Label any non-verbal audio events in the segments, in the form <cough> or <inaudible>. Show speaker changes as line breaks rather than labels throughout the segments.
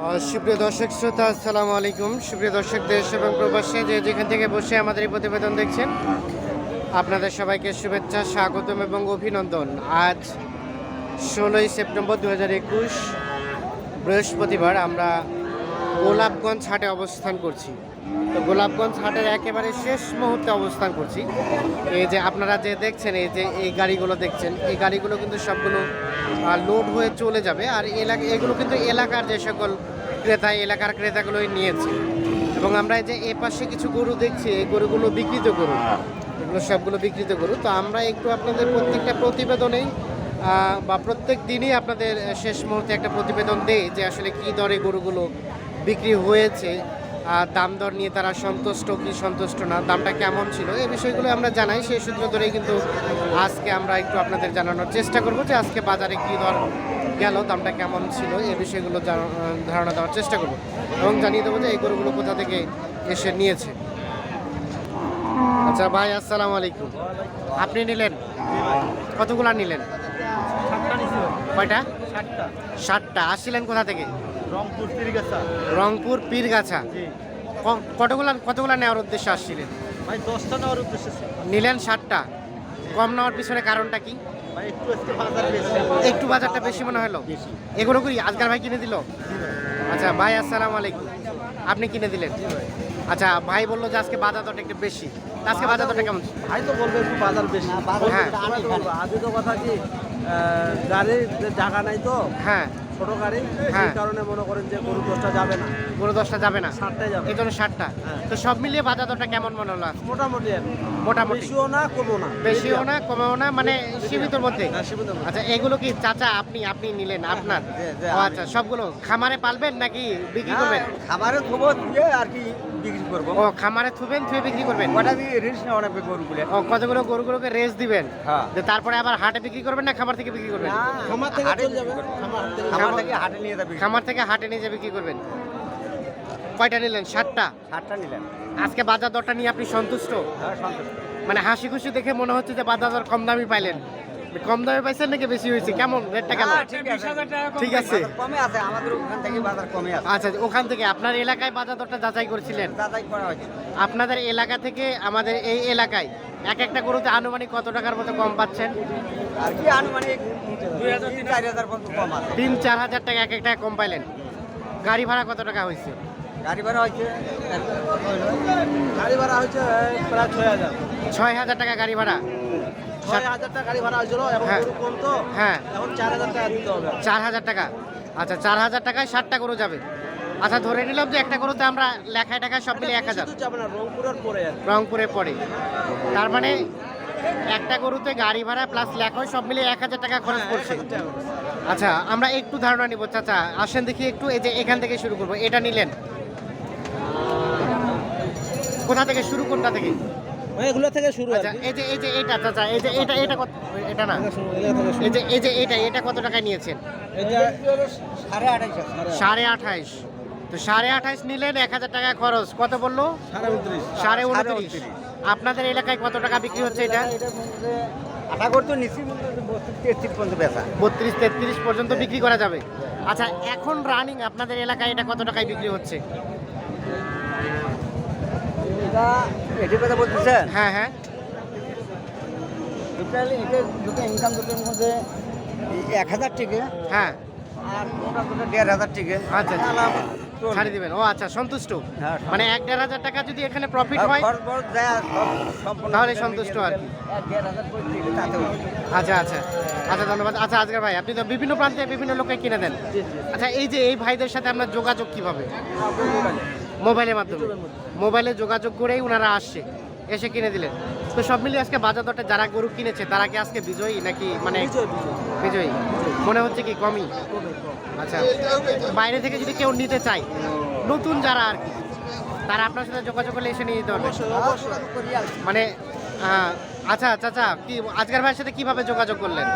সুপ্রিয় দর্শক, শ্রোতা, আসসালামু আলাইকুম। সুপ্রিয় দর্শক, দেশ এবং প্রবাসে, যে যেখান থেকে বসে আমাদের এই প্রতিবেদন দেখছেন, আপনাদের সবাইকে শুভেচ্ছা, স্বাগতম এবং অভিনন্দন। আজ ষোলোই সেপ্টেম্বর দু হাজার একুশ, বৃহস্পতিবার আমরা গোলাপগঞ্জ হাটে অবস্থান করছি। তো গোলাপগঞ্জ হাটের একেবারে শেষ মুহূর্তে অবস্থান করছি। এই যে আপনারা যে দেখছেন, এই যে এই গাড়িগুলো দেখছেন, এই গাড়িগুলো কিন্তু সবগুলো লোড হয়ে চলে যাবে। আর এলাকা, এগুলো কিন্তু এলাকার যে সকল ক্রেতা, এলাকার ক্রেতাগুলোই নিয়েছে। এবং আমরা যে এ পাশে কিছু গরু দেখছি, এই গরুগুলো বিকৃত গরু। এগুলো সবগুলো বিকৃত গরু। তো আমরা একটু আপনাদের প্রত্যেকটা প্রতিবেদনেই বা প্রত্যেক দিনই আপনাদের শেষ মুহূর্তে একটা প্রতিবেদন দেই যে আসলে কী দরে গরুগুলো বিক্রি হয়েছে, আর দাম দর নিয়ে তারা সন্তুষ্ট, কি সন্তুষ্ট না, দামটা কেমন ছিল, এই বিষয়গুলো আমরা জানাই। সেই সূত্র ধরেই কিন্তু আজকে আমরা একটু আপনাদের জানানোর চেষ্টা করব যে আজকে বাজারে কী দর গেল দামটা কেমন ছিল এই বিষয়গুলো ধারণা দেওয়ার চেষ্টা করব এবং জানিয়ে দেবো যে এই গরুগুলো কোথা থেকে এসে নিয়েছে। আচ্ছা ভাই আসসালামু আলাইকুম। আপনি নিলেন? কতগুলা নিলেন? কয়টা? ষাটটা আসছিলেন কোথা থেকে?
রংপুর তিরিগাছা
রংপুর পীরগাছা কতগুলা কতগুলা নেওয়ার উদ্দেশ্যে আসছিলেন?
ভাই দশটা নেওয়ার উদ্দেশ্য
নিলেন ষাটটা কম নেওয়ার পিছনে কারণটা কি?
একটু আজকে বাজার বেশি।
একটু বাজারটা বেশি মনে হলো?
বেশি।
এগুলো করি আজকাল ভাই কিনে দিল? আচ্ছা ভাই আসসালাম আলাইকুম। আপনি কিনে দিলেন? আচ্ছা ভাই বলল যে আজকে বাজার দরটা একটু বেশি। আজকে বাজার দরটা কেমন?
ভাই তো বলবে একটু বাজার বেশি।
হ্যাঁ।
আজকে তো কথা কি গাড়ি যে নাই তো
হ্যাঁ।
ছোট গাড়ি
হ্যাঁ।
সেই কারণে মনে করেন যে গরু দশটা যাবে না।
গরু দশটা যাবে না?
সাতটাই যাবে।
এই জন্য ষাটটা
হ্যাঁ।
তো সব মিলিয়ে বাজার দরটা কেমন মনে হলো?
মোটামুটি।
মোটামুটি।
বেশিও না কমও না।
বেশিও না কমেও না মানে সীমিতর মধ্যে?
হ্যাঁ,
আচ্ছা এগুলো কি চাচা আপনি আপনি নিলেন আপনার। আচ্ছা সবগুলো খামারে পালবেন নাকি বিক্রি করবেন?
খামারে থবো দিয়ে আর কি বিক্রি করব।
ও খামারে থুবেন থুয়ে বিক্রি করবেন?
কটা দিয়ে রিস্ক নেওয়া লাগবে গরুগুলো?
ও কতগুলো গরুগুলোকে রেস দিবেন?
হ্যাঁ।
যে তারপরে আবার হাটে বিক্রি করবেন না খামার থেকে বিক্রি করবেন?
খামার থেকে চলে যাবে। খামার থেকে। হাটে নিয়ে যাবে
খামার থেকে হাটে নিয়ে যে বিক্রি করবেন। কয়টা নিলেন? ষাটটা
হাটটা নিলেন।
আজকে বাজার দরটা নিয়ে আপনি সন্তুষ্ট?
হ্যাঁ সন্তুষ্ট।
মানে হাসি খুশি দেখে মনে হচ্ছে যে বাজার দর কম দামি পাইলেন। কম দামে পাইছেন নাকি বেশি হয়েছে? কেমন? রেটটা কেমন?
হ্যাঁ, ঠিক আছে। কমে আছে আমাদের ওখান থেকে বাজার কমে আছে।
আচ্ছা ওখান থেকে আপনার এলাকায় বাজার দরটা যাচাই করেছিলেন?
যাচাই করা হয়েছে।
আপনাদের এলাকা থেকে আমাদের এই এলাকায় এক একটা গরুতে আনুমানিক কত টাকার মতো কম পাচ্ছেন?
আর কি আনুমানিক তিন চার হাজার
টাকা এক এক টাকা কম পাইলেন। গাড়ি ভাড়া কত টাকা হয়েছে?
গাড়ি ভাড়া হয়েছে গাড়ি ভাড়া হয়েছে প্রায় ছয় হাজার।
ছয় হাজার টাকা গাড়ি ভাড়া।
ছয় হাজার টাকা গাড়ি ভাড়া হয়েছিল এখন
হ্যাঁ।
গরু কম তো
হ্যাঁ।
এখন চার হাজার টাকা দিতে হবে।
চার হাজার টাকা। আচ্ছা চার হাজার টাকায় ষাটটা গরু যাবে। আচ্ছা ধরে নিলাম যে একটা গরুতে আমরা লেখায় টাকায় সব মিলে এক হাজার।
রংপুরের পরে
রংপুরে পড়ে তার মানে একটা গরুতে গাড়ি ভাড়া প্লাস লেখায় সব মিলে এক হাজার টাকা খরচ পড়ছে
এক হাজার টাকা করে।
আচ্ছা আমরা একটু ধারণা নিব। চাচা আসেন দেখি একটু এই যে এখান থেকে শুরু করব। এটা নিলেন। কোথা থেকে? শুরু কোনটা থেকে?
এগুলো থেকে শুরু
আচ্ছা এই যে এই যে এটা চাচা এই যে এটা এটা কত এটা না। এই যে এই যে এটা এটা কত টাকায় নিয়েছেন?
এটা সাড়ে
আঠাইশ তো সাড়ে আঠাইশ নিলেন এক হাজার টাকা খরচ। কত বলল?
সাড়ে উনত্রিশ।
আপনাদের এলাকায় কত টাকা বিক্রি হচ্ছে এটা?
আশা করতো নিচ্ছি তেত্রিশ পর্যন্ত বেচা।
বত্রিশ তেত্রিশ পর্যন্ত বিক্রি করা যাবে। আচ্ছা এখন রানিং আপনাদের এলাকায় এটা কত টাকায় বিক্রি হচ্ছে?
এটা এটি কথা বলতেছেন?
হ্যাঁ হ্যাঁ।
এটা এটা দুটো ইনকাম দুটোর মধ্যে এক হাজার টিকে।
হ্যাঁ।
আর দুটো দেড় হাজার টিকে।
আচ্ছা আচ্ছা। ছাড়ি দিবেন। ও আচ্ছা সন্তুষ্ট।
হ্যাঁ,
মানে এক দেড় হাজার টাকা যদি এখানে প্রফিট হয় তাহলে সন্তুষ্ট আর কি। আচ্ছা আচ্ছা। আচ্ছা ধন্যবাদ। আচ্ছা আজকের ভাই আপনি তো বিভিন্ন প্রান্তে বিভিন্ন লোককে কিনে দেন। আচ্ছা এই যে এই ভাইদের সাথে আপনার যোগাযোগ কীভাবে। মোবাইলের মাধ্যমে। মোবাইলে যোগাযোগ করেই ওনারা আসছে এসে কিনে দিলেন। তো সব মিলিয়ে আজকে বাজার দরটা যারা গরু কিনেছে তারা কি আজকে বিজয়ী নাকি মানে
বিজয়,
মনে হচ্ছে কি কমই? আচ্ছা বাইরে থেকে যদি কেউ নিতে চায় নতুন যারা আর কি তারা আপনার সাথে যোগাযোগ করলে এসে নিয়ে যেতে পারবে। মানে আহ, আচ্ছা চাচা কি আজকের ভাইয়ের সাথে কীভাবে যোগাযোগ করলেন?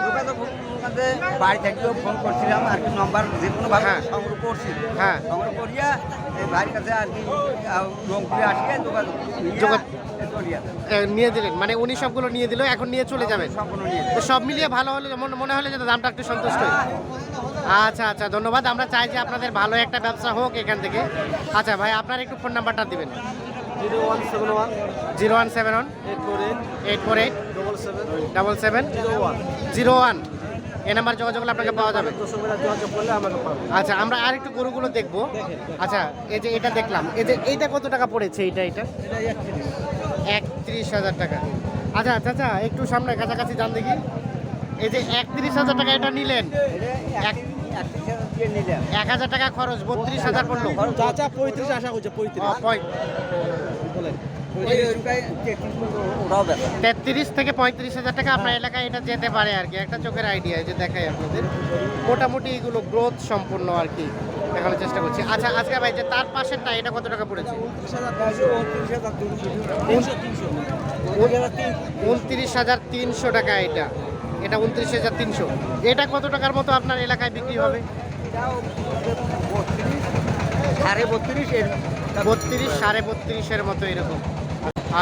বাড়ি থেকেও ফোন করছিলাম আর কি নাম্বার যে কোনো ভাবে
হ্যাঁ।
সংগ্রহ করছি।
হ্যাঁ।
সংগ্রহ করিয়া ভাইয়ের কাছে আর কি রংপুরে আসিয়া যোগাযোগ নিয়া
দিলেন। মানে উনি সবগুলো নিয়ে দিল এখন নিয়ে চলে যাবেন। তো সব মিলিয়ে ভালো হলে মনে- মনে হলে যে দামটা একটু সন্তুষ্ট আচ্ছা আচ্ছা ধন্যবাদ। আমরা চাই যে আপনাদের ভালো একটা ব্যবসা হোক এখান থেকে। আচ্ছা ভাই আপনার একটু ফোন নাম্বারটা দিবেন।
Zero one seven one.
Zero one seven one
eight four eight.
Eight four eight
double seven.
Double seven
zero one.
Zero one. এই নাম্বার যোগাযোগ করলে আপনাকে পাওয়া যাবে।
যোগাযোগ করলে আমাকে
আচ্ছা আমরা আর একটু গরুগুলো দেখব। আচ্ছা এই যে এটা দেখলাম এই যে এইটা কত টাকা পড়েছে এইটা এটা
এটা একত্রিশ।
হাজার টাকা। আচ্ছা চাচা একটু সামনে কাছাকাছি যান দেখি। এই যে একত্রিশ হাজার টাকা এটা নিলেন। এক
হাজার
টাকা খরচ বত্রিশ হাজার পড়ল।
পঁয়ত্রিশ আশা করছে পঁয়ত্রিশ।
তেত্রিশ
থেকে পঁয়ত্রিশ হাজার টাকা আপনার এলাকায় এটা যেতে পারে আর কি। একটা চোখের আইডিয়া যে দেখাই আপনাদের। মোটামুটি এগুলো গ্রোথ সম্পূর্ণ আর কি দেখানোর চেষ্টা করছি। আচ্ছা আজকে ভাই, যে তার পাশের পাশেরটা, এটা কত টাকা পড়েছে?
উনত্রিশ হাজার
তিনশো
টাকা এটা। এটা উনত্রিশ হাজার তিনশো। এটা কত টাকার মতো আপনার এলাকায় বিক্রি হবে?
সাড়ে বত্রিশ এর
বত্রিশ সাড়ে বত্রিশের মতো এরকম।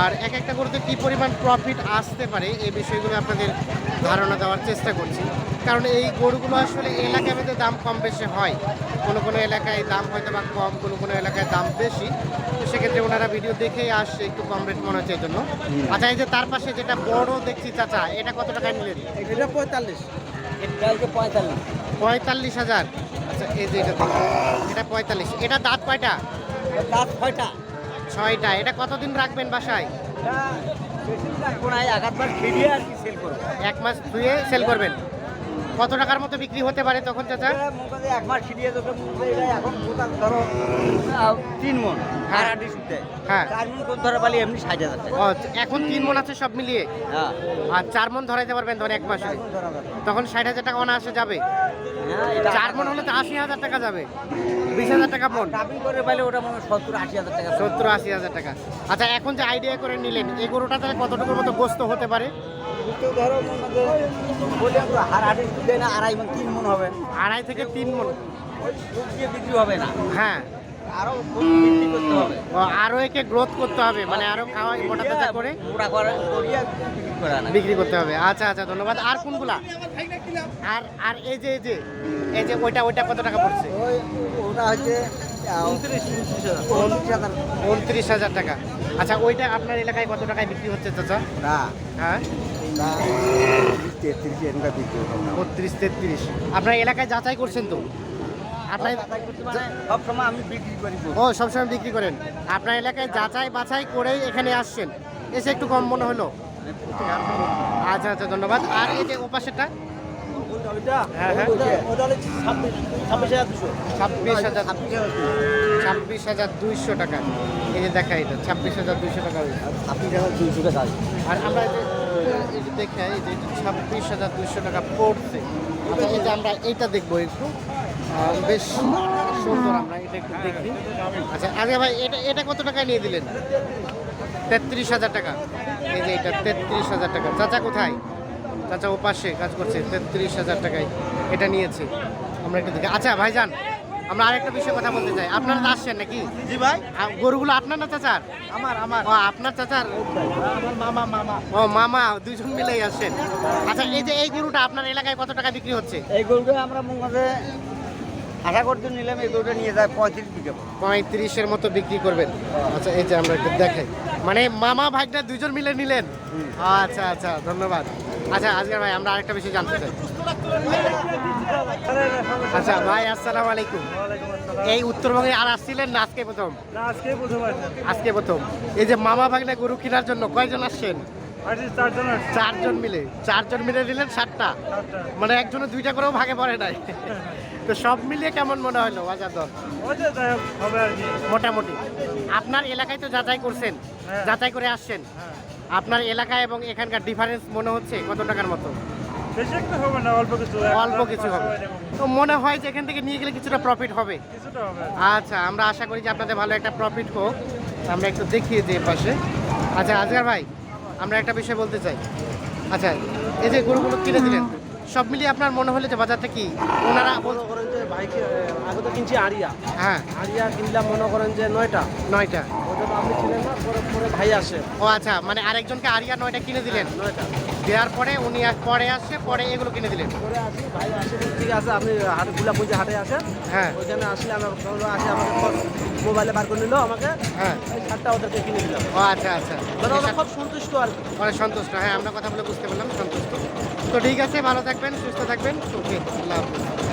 আর এক একটা গরুতে কী পরিমাণ প্রফিট আসতে পারে এই বিষয়গুলো আপনাদের ধারণা দেওয়ার চেষ্টা করছি। কারণ এই গরুগুলো আসলে এলাকায় ভেদে দাম কম বেশি হয়। কোনো কোনো এলাকায় দাম হয়তো বা কম কোনো কোনো এলাকায় দাম বেশি। তো সেক্ষেত্রে ওনারা ভিডিও দেখেই আসছে একটু কম রেট মনে হচ্ছে এই জন্য। আচ্ছা এই যে তার পাশে যেটা বড় দেখছি চাচা এটা কত টাকায় নিলেন
এটা পঁয়তাল্লিশ
পঁয়তাল্লিশ।
পঁয়তাল্লিশ হাজার। আচ্ছা এই যে এটা এটা পঁয়তাল্লিশ। এটা দাঁত কয়টা?
দাঁত ছয়টা।
ছয়টা। এটা কতদিন রাখবেন বাসায়?
এক আর কি সেল করব।
এক মাস ধুয়ে সেল করবেন? কত টাকার মতো বিক্রি হতে পারে তখন চাচা?
এক মাস ছিড়িয়ে এখন ধরো তিন মন।
হ্যাঁ।
আর আটি
হ্যাঁ।
চার মন কোন ধরে পালি এমনি ষাট হাজার টাকা।
এখন তিন মন আছে সব মিলিয়ে?
হ্যাঁ।
আর চার মন ধরাইতে পারবেন ধরেন এক মাসে। তখন ষাট হাজার টাকা অনায়াসে যাবে? চার মন হলে তো আশি হাজার টাকা যাবে। বিশ হাজার টাকা মন।
ডাবিং করে পাইলে ওটা মনে হয় সত্তর আশি হাজার টাকা।
সত্তর আশি হাজার টাকা। আচ্ছা এখন যে আইডিয়া করে নিলেন এই গরুটা তাহলে কতটুকুর মতো গোস্ত হতে পারে?
ধরো আড়াই মন তিন মন হবে।
আড়াই থেকে তিন মন।
বিক্রি হবে না।
হ্যাঁ।
আরও বৃদ্ধি করতে হবে।
আরও একে গ্রোথ করতে হবে মানে আরও খাওয়া মোটা তাজা করে
বিক্রি করা না।
বিক্রি করতে হবে। আচ্ছা আচ্ছা ধন্যবাদ। আর কোনগুলা? আর আর এই যে এই যে এই যে ওইটা ওইটা কত টাকা পড়ছে?
ওটা হচ্ছে উনত্রিশ হাজার।
উনত্রিশ হাজার। টাকা। আচ্ছা ওইটা আপনার এলাকায় কত টাকায় বিক্রি হচ্ছে চাচা? হ্যাঁ? বত্রিশ তেত্রিশ। আপনার এলাকায় যাচাই করছেন তো? আপনার
সব সময় আমি বিক্রি করি
ও সবসময় বিক্রি করেন। আপনার এলাকায় যাচাই বাছাই করেই এখানে আসছেন। এসে একটু কম মনে হলো। আচ্ছা আচ্ছা ধন্যবাদ। আর এই যে ওপাশেরটা? হ্যাঁ, হ্যাঁ।
ছাব্বিশ হাজার দুশো
ছাব্বিশ হাজার ছাব্বিশ দুইশো টাকা। এই যে দেখা এটা ছাব্বিশ হাজার দুইশো টাকা হয়েছে।
ছাব্বিশ হাজার দুইশো টাকা
আর আমরা এই যে ছাব্বিশ হাজার দুইশো টাকা পড়ছে। আচ্ছা এই যে আমরা এইটা দেখব একটু। বেশ সুন্দর আমরা এটা একটু দেখি। আচ্ছা আগে ভাই এটা এটা কত টাকায় নিয়ে দিলেন? তেত্রিশ হাজার টাকা। এই যে এটা তেত্রিশ হাজার টাকা। চাচা কোথায়? চাচা ও পাশে কাজ করছে তেত্রিশ হাজার টাকায় এটা নিয়েছে। আমরা একটু দেখি। আচ্ছা ভাইজান আমরা আরেকটা বিষয়ে কথা বলতে চাই। আপনারা আসছেন নাকি?
জি ভাই।
গরুগুলো আপনার না চাচার?
আমার আমার।
ও আপনার চাচার?
আমার মামা মামা।
ও মামা দুজন মিলেই আসছেন। আচ্ছা এই যে এই গরুটা আপনার এলাকায় কত টাকা বিক্রি হচ্ছে?
এই গরুটা আমরা মনে আশা করতে নিলাম এই গরুটা নিয়ে যায় পঁয়ত্রিশ বিঘা
পঁয়ত্রিশের মতো বিক্রি করবেন। আচ্ছা এই যে আমরা একটু দেখাই। মানে মামা ভাইটা দুজন মিলে নিলেন? আচ্ছা আচ্ছা ধন্যবাদ। আচ্ছা আজকে ভাই আমরা আরেকটা বিষয় জানতে চাই। আচ্ছা ভাই আসসালামু আলাইকুম। এই উত্তরবঙ্গে আর আসছিলেন না আজকে প্রথম?
না আজকে প্রথম
আজকে প্রথম। এই যে মামা ভাগনা গরু কেনার জন্য কয়জন আসছেন?
চারজন
মিলে। চারজন মিলে দিলেন সাতটা। মানে একজনে দুইটা করেও ভাগে পড়ে নাই। <laughs> তো সব মিলিয়ে কেমন মনে হলো বাজার দর মোটামুটি। আপনার এলাকায় তো যাচাই করছেন
হ্যাঁ।
যাচাই করে আসছেন।
হ্যাঁ।
আপনার এলাকায় এবং এখানকার ডিফারেন্স মনে হচ্ছে কত টাকার মতো?
বেশি হবে না অল্প কিছু
অল্প কিছু হবে। তো মনে হয় যে এখান থেকে নিয়ে গেলে কিছুটা প্রফিট হবে। আচ্ছা আমরা আশা করি যে আপনাদের ভালো একটা প্রফিট হোক। আমরা একটু দেখিয়ে যে পাশে। আচ্ছা আজগার ভাই আমরা একটা বিষয় বলতে চাই। আচ্ছা এই যে গরুগুলো কিনে দিলেন সব মিলিয়ে আপনার মনে হলো যে বাজারটা কি? ওনারা
মনে করেন যে ভাইকে আগে তো কিনছি আরিয়া।
হ্যাঁ।
আরিয়া কিনলাম মনে করেন যে নয়টা।
নয়টা।
ওটা তো আপনি ছিলেন না পরে পরে ভাই আসে।
ও আচ্ছা মানে আরেকজনকে আরিয়া নয়টা কিনে দিলেন?
নয়টা।
দেওয়ার পরে উনি পরে আসে পরে এগুলো কিনে দিলেন।
পরে আসি ভাই আসে ঠিক আছে আপনি হাটে গুলাপুঞ্জি হাটে আসেন।
হ্যাঁ।
ওইখানে আসলে আমার আসে আমাকে মোবাইলে বার করে নিল আমাকে।
হ্যাঁ।
শার্টটা ওদেরকে কিনে দিলাম।
ও আচ্ছা আচ্ছা।
মানে ওরা খুব সন্তুষ্ট আর
অনেক সন্তুষ্ট হ্যাঁ আমরা কথা বলে বুঝতে পারলাম সন্তুষ্ট। তো ঠিক আছে ভালো থাকবেন সুস্থ থাকবেন। ওকে আল্লাহ হাফিজ।